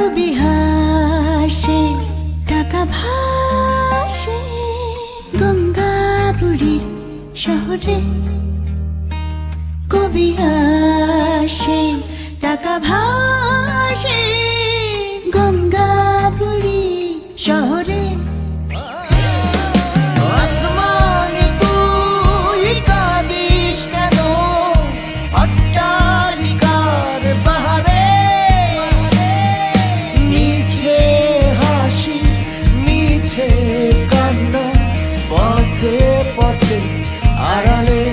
কবি হাসে টাকা ভাসে গঙ্গাপুরীর শহরে। কবি আসে টাকা ভাসে গঙ্গাপুরী শহরে। পথে আড়ালে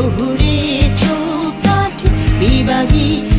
প্রহরে চৌকাঠ বিবাদী